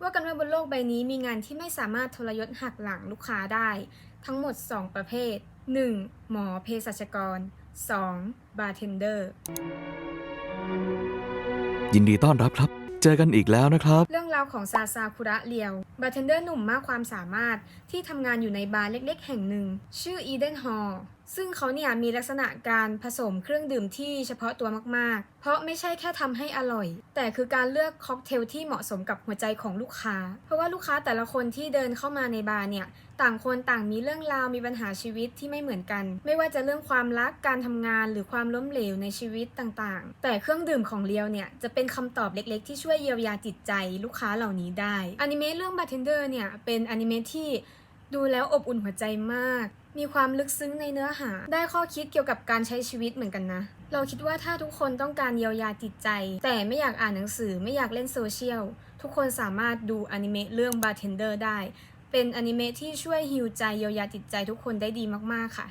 ว่ากันว่าบนโลกใบนี้มีงานที่ไม่สามารถทรยศหักหลังลูกค้าได้ ทั้งหมด 2 ประเภท 1. หมอเภสัชกร 2. บาร์เทนเดอร์ ยินดีต้อนรับครับ เจอกันอีกแล้วนะครับ เรื่องราวของซาซาคุระเรียวบาร์เทนเดอร์หนุ่มมากความสามารถที่ทำงานอยู่ในบาร์เล็กๆ แห่งหนึ่ง ชื่ออีเดนฮอลซึ่งเขาเนี่ยมีลักษณะการผสมเครื่องดื่มที่เฉพาะตัวมากๆ เพราะไม่ใช่แค่ทำให้อร่อย แต่คือการเลือกค็อกเทลที่เหมาะสมกับหัวใจของลูกค้า เพราะว่าลูกค้าแต่ละคนที่เดินเข้ามาในบาร์เนี่ยต่างคนต่างมีเรื่องราวมีปัญหาชีวิตที่ไม่เหมือนกัน ไม่ว่าจะเรื่องความรักการทำงานหรือความล้มเหลวในชีวิตต่างๆ แต่เครื่องดื่มของเลียวเนี่ยจะเป็นคำตอบเล็กๆที่ช่วช่วยเยียวยาจิตใจลูกค้าเหล่านี้ได้อนิเมะเรื่อง Bartender เนี่ยเป็นอนิเมะที่ดูแล้วอบอุ่นหัวใจมาก มีความลึกซึ้งในเนื้อหา ได้ข้อคิดเกี่ยวกับการใช้ชีวิตเหมือนกันนะ เราคิดว่าถ้าทุกคนต้องการเยียวยาจิตใจ แต่ไม่อยากอ่านหนังสือไม่อยากเล่นโซเชียล ทุกคนสามารถดูอนิเมะเรื่อง Bartender ได้ เป็นอนิเมะที่ช่วยฮิวใจเยียวยาจิตใจทุกคนได้ดีมากๆค่ะ